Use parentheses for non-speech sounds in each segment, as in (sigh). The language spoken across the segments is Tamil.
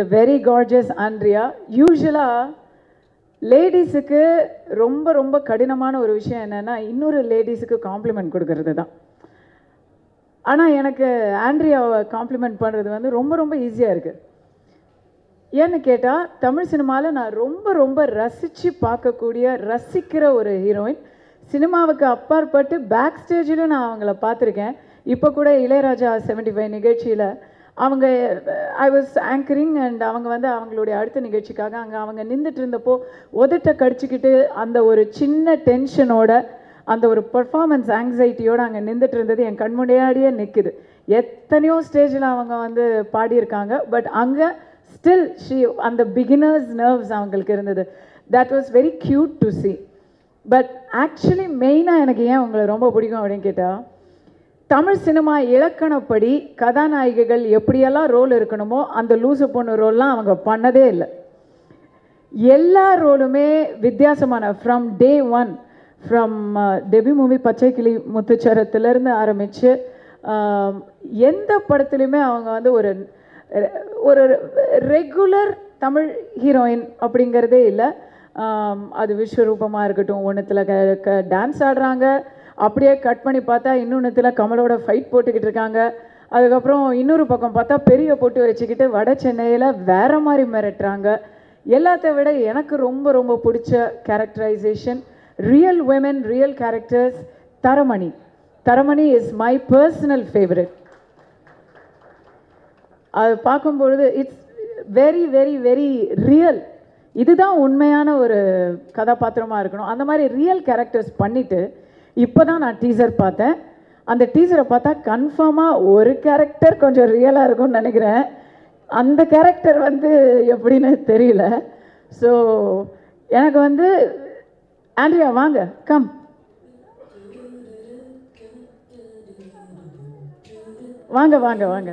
த வெரி கார்ஜஸ் ஆண்ட்ரியா யூஸ்வலாக லேடிஸுக்கு ரொம்ப ரொம்ப கடினமான ஒரு விஷயம் என்னென்னா இன்னொரு லேடிஸுக்கு காம்ப்ளிமெண்ட் கொடுக்கறது தான் ஆனால் எனக்கு ஆண்ட்ரியாவை காம்ப்ளிமெண்ட் பண்ணுறது வந்து ரொம்ப ரொம்ப ஈஸியாக இருக்குது ஏன்னு கேட்டால் தமிழ் சினிமாவில் நான் ரொம்ப ரொம்ப ரசித்து பார்க்கக்கூடிய ரசிக்கிற ஒரு ஹீரோயின் சினிமாவுக்கு அப்பாற்பட்டு பேக் ஸ்டேஜிலும் நான் அவங்கள பார்த்துருக்கேன். இப்போ கூட இளையராஜா செவன்டி ஃபைவ் நிகழ்ச்சியில் அவங்க ஐ வாஸ் ஆங்கரிங் அண்ட் அவங்க வந்து அவங்களுடைய அடுத்த நிகழ்ச்சிக்காக அங்கே அவங்க நின்றுட்டு இருந்தப்போ உதட்ட கடிச்சிக்கிட்டு அந்த ஒரு சின்ன டென்ஷனோட அந்த ஒரு பர்ஃபார்மன்ஸ் ஆங்ஸைட்டியோடு அங்கே நின்றுட்டு இருந்தது. என் கண் முன்னாடியே நிற்குது எத்தனையோ ஸ்டேஜில் அவங்க வந்து பாடியிருக்காங்க. பட் அங்கே ஸ்டில் ஷீ அந்த பிகினர்ஸ் நர்வ்ஸ் அவங்களுக்கு இருந்தது. That was very cute to see but actually மெயினாக எனக்கு ஏன் உங்களை ரொம்ப பிடிக்கும் அப்படின்னு கேட்டால் தமிழ் சினிமா இலக்கணப்படி கதாநாயகிகள் எப்படியெல்லாம் ரோல் இருக்கணுமோ அந்த லூசு பொண்ணு ரோல்லாம் அவங்க பண்ணதே இல்லை. எல்லா ரோலுமே வித்தியாசமான from day one from debut movie பச்சை கிளி முத்துச்சரத்துலேருந்து ஆரம்பித்து எந்த படத்துலையுமே அவங்க வந்து ஒரு ஒரு ரெகுலர் தமிழ் ஹீரோயின் அப்படிங்கிறதே இல்லை. அது விஸ்வரூபமாக இருக்கட்டும் ஒன்றுத்தில் க க டான்ஸ் ஆடுறாங்க. அப்படியே கட் பண்ணி பார்த்தா இன்னொன்றுத்தில் கமலோட ஃபைட் போட்டுக்கிட்டு இருக்காங்க. அதுக்கப்புறம் இன்னொரு பக்கம் பார்த்தா பெரிய போட்டு வச்சுக்கிட்டு வட சென்னையில் வேற மாதிரி மிரட்டுறாங்க. எல்லாத்த விட எனக்கு ரொம்ப ரொம்ப பிடிச்ச characterisation real woman real characters Taramani. Taramani is my personal favourite அது பார்க்கும்பொழுது it's very very very real இதுதான் உண்மையான ஒரு கதாபாத்திரமாக இருக்கணும். அந்த மாதிரி ரியல் கேரக்டர்ஸ் பண்ணிவிட்டு இப்போ தான் நான் டீசர் பார்த்தேன். அந்த டீசரை பார்த்தா கன்ஃபார்மாக ஒரு கேரக்டர் கொஞ்சம் ரியலாக இருக்கும்னு நினைக்கிறேன். அந்த கேரக்டர் வந்து எப்படின்னு தெரியல. ஸோ எனக்கு வந்து ஆண்ட்ரியா வாங்க கம் வாங்க வாங்க வாங்க.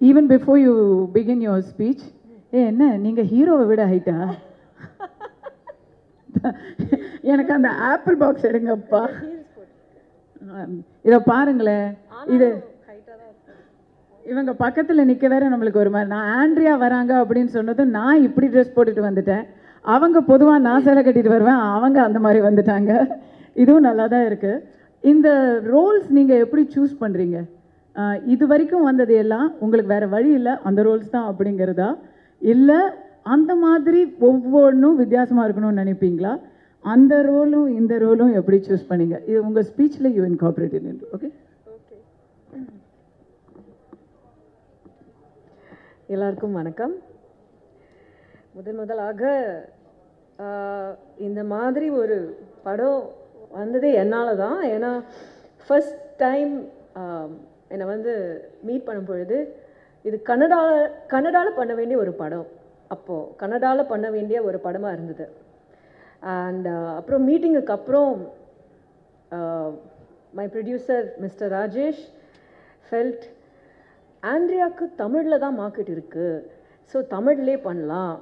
Even before you begin your speech uh என்ன நீங்கள் ஹீரோவை விட ஹைட்டா (laughs) எனக்கு அந்த ஆப்பிள் பாக்ஸ் எடுங்கப்பா. இதை பாருங்களேன். இது இவங்க பக்கத்தில் நிற்க வேற நம்மளுக்கு ஒரு மாதிரி. நான் ஆண்ட்ரியா வராங்க அப்படின்னு சொன்னதும் நான் இப்படி ட்ரெஸ் போட்டுட்டு வந்துட்டேன். அவங்க பொதுவாக நான் சேலை கட்டிட்டு வருவேன். அவங்க அந்த மாதிரி வந்துட்டாங்க. இதுவும் நல்லா தான் இருக்குது இந்த ரோல்ஸ் நீங்கள் எப்படி சூஸ் பண்ணுறீங்க இது வரைக்கும் வந்தது எல்லாம் உங்களுக்கு வேறு வழி இல்லை அந்த ரோல்ஸ் தான் அப்படிங்கிறதா? இல்லை அந்த மாதிரி ஒவ்வொன்றும் வித்தியாசமாக இருக்கணும்னு நினைப்பீங்களா? அந்த ரோலும் இந்த ரோலும் எப்படி சூஸ் பண்ணீங்க? இது உங்கள் ஸ்பீச்சில் யூ இன்கார்பரேட் ஓகே எல்லாருக்கும் வணக்கம். முதன் முதலாக ஆஹ், இந்த மாதிரி ஒரு படம் வந்ததே என்னால் தான் ஏன்னா ஃபஸ்ட் டைம் என்னை வந்து மீட் பண்ணும் பொழுது இது கன்னடாவில் கன்னடாவில் பண்ண வேண்டிய ஒரு படம். அப்போது கன்னடாவில் பண்ண வேண்டிய ஒரு படமாக இருந்தது. அண்ட் uh, அப்புறம் மீட்டிங்குக்கு அப்புறம் my producer mister Rajesh felt ஆண்ட்ரியாவுக்கு தமிழில் தான் மார்க்கெட் இருக்குது ஸோ தமிழ்லே பண்ணலாம்.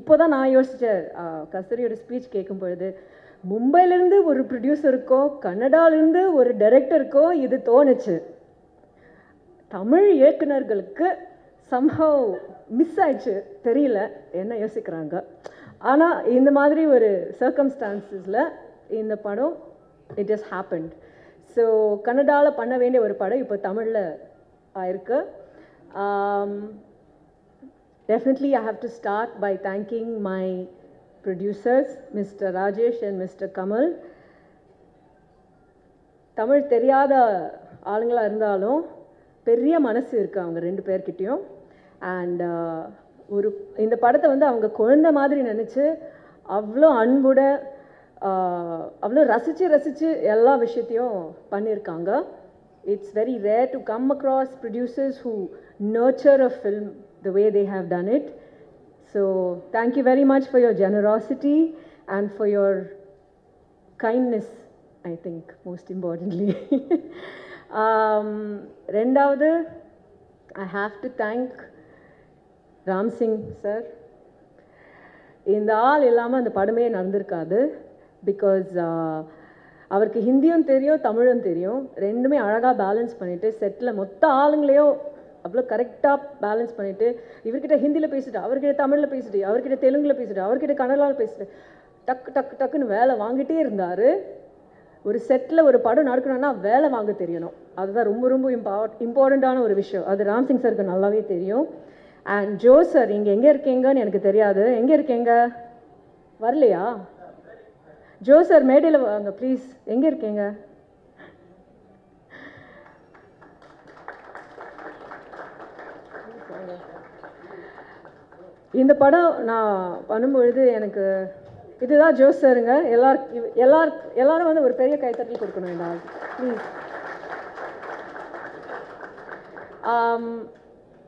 இப்போ தான் நான் யோசித்தேன் கஸ்தூரியோட ஸ்பீச் கேட்கும் பொழுது மும்பையிலேருந்து ஒரு ப்ரொடியூசருக்கோ கன்னடாலேருந்து ஒரு டைரக்டருக்கோ இது தோணுச்சு. தமிழ் இயக்குனர்களுக்கு சம்ஹவ் மிஸ் ஆயிடுச்சு. தெரியல. என்ன யோசிக்கிறாங்க? ஆனால் இந்த மாதிரி ஒரு சர்க்கம்ஸ்டான்சஸில் இந்த படம் இட் இஸ் ஹேப்பன்ட் ஸோ கன்னடாவில் பண்ண வேண்டிய ஒரு படம் இப்போ தமிழில் ஆயிருக்கு. Definitely I have to start by thanking my producers mister Rajesh and mister Kamal Tamil தெரியாத ஆளுங்களாக இருந்தாலும் பெரிய மனசு இருக்குது அவங்க ரெண்டு பேர்கிட்டையும். அண்ட் uh, ஒரு இந்த படத்தை வந்து அவங்க குழந்தை மாதிரி நினச்சி அவ்வளோ அன்புட uh, அவ்வளோ ரசித்து ரசித்து எல்லா விஷயத்தையும் பண்ணியிருக்காங்க it's very rare to come across producers who nurture a film the way they have done it so thank you very much for your generosity and for your kindness I think most importantly Um, ரெண்டாவது I have to thank Ramsingh sir இந்த ஆள் இல்லாமல் அந்த படமே நடந்திருக்காது. பிகாஸ் uh, அவருக்கு ஹிந்தியும் தெரியும் தமிழும் தெரியும். ரெண்டுமே அழகாக பேலன்ஸ் பண்ணிவிட்டு செட்டில் மொத்த ஆளுங்களையும் அவ்வளோ கரெக்டாக பேலன்ஸ் பண்ணிவிட்டு இவர்கிட்ட ஹிந்தியில் பேசிட்டு அவர்கிட்ட தமிழில் பேசிட்டு அவர்கிட்ட தெலுங்கில் பேசிட்டு அவர்கிட்ட கன்னடாவில் பேசிட்டு டக்கு டக்கு டக்குன்னு வேலை வாங்கிட்டே இருந்தார். ஒரு செட்டில் ஒரு படம் நடக்கணும்னா வேலை வாங்க தெரியணும். அதுதான் ரொம்ப ரொம்ப இம்பார்ட் இம்பார்ட்டண்ட்டான ஒரு விஷயம். அது ராம்சிங் சருக்கு நல்லாவே தெரியும். அண்ட் ஜோ சார் இங்கே எங்கே இருக்கீங்கன்னு எனக்கு தெரியாது. எங்கே இருக்கீங்க? வரலையா? ஜோ சார் மேடையில் வாங்க ப்ளீஸ் எங்கே இருக்கீங்க? இந்த படம் நான் பண்ணும்பொழுது எனக்கு இதுதான் ஜோஸ் சாருங்க. எல்லாருக்கும் இவ- எல்லாரும் வந்து ஒரு பெரிய கைத்தட்டல் கொடுக்கணும் இந்த ஆள். ப்ளீஸ் um,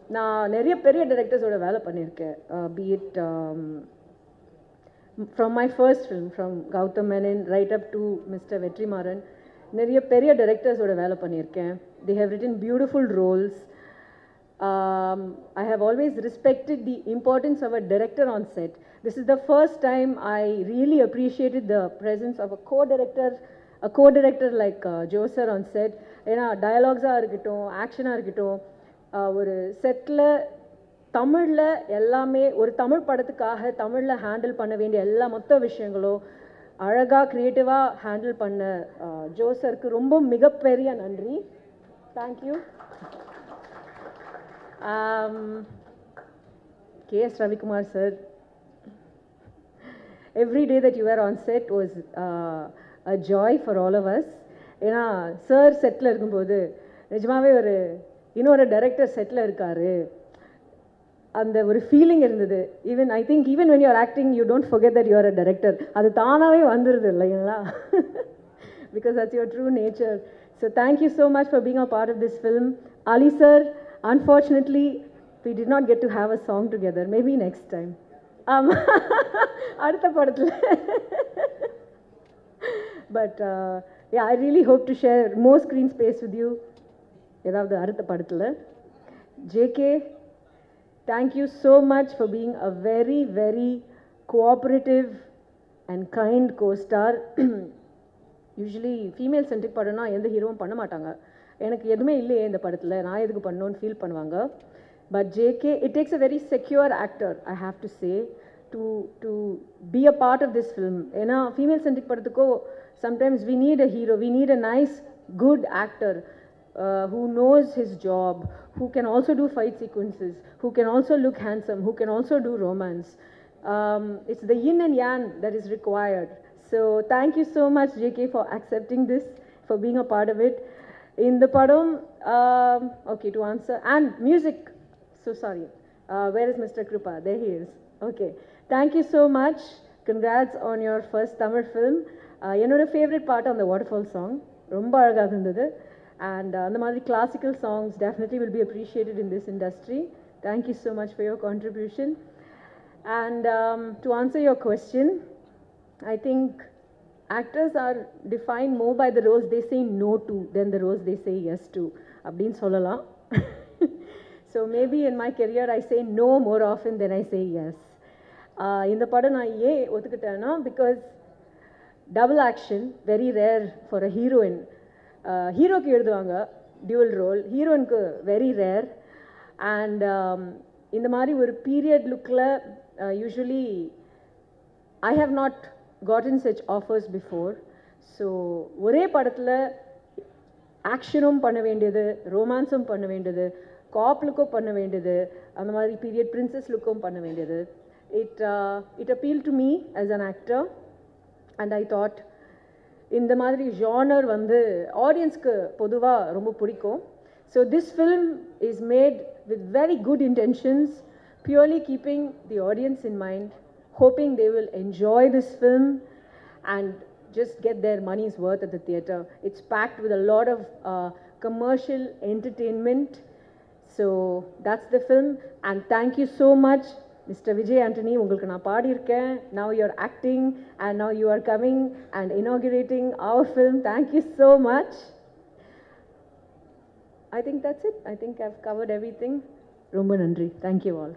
நான் நிறைய பெரிய டைரக்டர்ஸோட வேலை பண்ணியிருக்கேன். Be it from my first film from Gautham Menon right up to mister Vetrimaaran நிறைய பெரிய டைரக்டர்ஸோட வேலை பண்ணியிருக்கேன். The have written beautiful roles I have always respected the importance of a a on set. This is the first time I really appreciated the presence of a co-director, a co-director like uh, Joe sir on set. ஏன்னா டயலாக்ஸாக இருக்கட்டும் ஆக்ஷனாக இருக்கட்டும் uh, ஒரு செட்டில் தமிழில் எல்லாமே ஒரு தமிழ் படத்துக்காக தமிழில் ஹேண்டில் பண்ண வேண்டிய எல்லா மொத்த விஷயங்களும் அழகாக க்ரியேட்டிவாக ஹேண்டில் பண்ண ஜோசருக்கு ஜோ சருக்கு ரொம்ப மிகப்பெரிய நன்றி. Thank you K S Ravikumar sir. Every day that you are on set was a joy for all of ஏன்னா சார் செட்டில் இருக்கும்போது நிஜமாகவே ஒரு இன்னொரு டைரக்டர் செட்டில் இருக்கார் அந்த ஒரு ஃபீலிங் இருந்தது even I think even when you're acting you don't forget that you're a director அது தானாகவே வந்துடுது இல்லைங்களா because that's your true nature so thank you so much for being a part of this film Ali sir unfortunately we did not get to have a song together maybe next time ஆமாம் அடுத்த படத்தில். But I really hope to share more screen space with you ஏதாவது அடுத்த படத்தில். JK thank you so much for being a very very cooperative and kind costar usually female centric படம்னா எந்த ஹீரோவும் பண்ண மாட்டாங்க. எனக்கு எதுவுமே இல்லையே இந்த படத்தில். நான் எதுக்கு பண்ணோன்னு ஃபீல் பண்ணுவாங்க. But JK, it takes a very secure actor, I have to say, to, to be a part of this film. In a female centric padathuko, sometimes we need a hero, we need a nice, good actor. Uh, who knows his job, who can also do fight sequences, who can also look handsome, who can also do romance. Um, it's the yin and yang that is required. So thank you so much, JK, for accepting this, for being a part of it. In the padam, um, okay, to answer, and music So sorry. Uh, where is Mr. Krupa? There he is. Okay. Thank you so much. Congrats on your first Tamil film. Uh, என்னோட ஃபேவரட் பாட்டு அந்த வாட்டர்ஃபால் சாங் ரொம்ப அழகாக இருந்தது அண்ட் அந்த மாதிரி classical songs definitely will be appreciated in this industry thank you so much for your contribution and to answer your question I think actors are defined more by the roles they say no to than the roles they say yes to. அப்படின்னு சொல்லலாம் (laughs) So maybe in மாதிரி career I say no more of than I say yes இந்த படம் நான் ஏன் ஒத்துக்கிட்டேன்னா because double action very rare for a heroine ஹீரோக்கு எழுதுவாங்க டியூவல் ரோல் ஹீரோயினுக்கு வெரி ரேர் அண்ட் இந்த மாதிரி ஒரு பீரியட் லுக்கில் usually I have not gotten such offers before so ஒரே படத்தில் ஆக்ஷனும் பண்ண வேண்டியது ரொமான்ஸும் பண்ண வேண்டியது காப் லுக்கும் பண்ண வேண்டியது அந்த மாதிரி பீரியட் பிரின்சஸ் லுக்கும் பண்ண வேண்டியது it it appeal to me as an actor and I thought இந்த மாதிரி ஜானர் வந்து ஆடியன்ஸ்க்கு பொதுவாக ரொம்ப பிடிக்கும் so this film is made with very good intentions purely keeping the audience in mind hoping they will enjoy this film and just get their money's worth at the theater. It's packed with a lot of uh, commercial entertainment. So that's the film. And thank you so much, Mr. Vijay Antony. உங்களுக்கு நான் பாடியிருக்கேன் now you're acting and now you are coming and inaugurating our film. Thank you so much. I think that's it. I think I've covered everything. ரொம்ப நன்றி. Thank you all.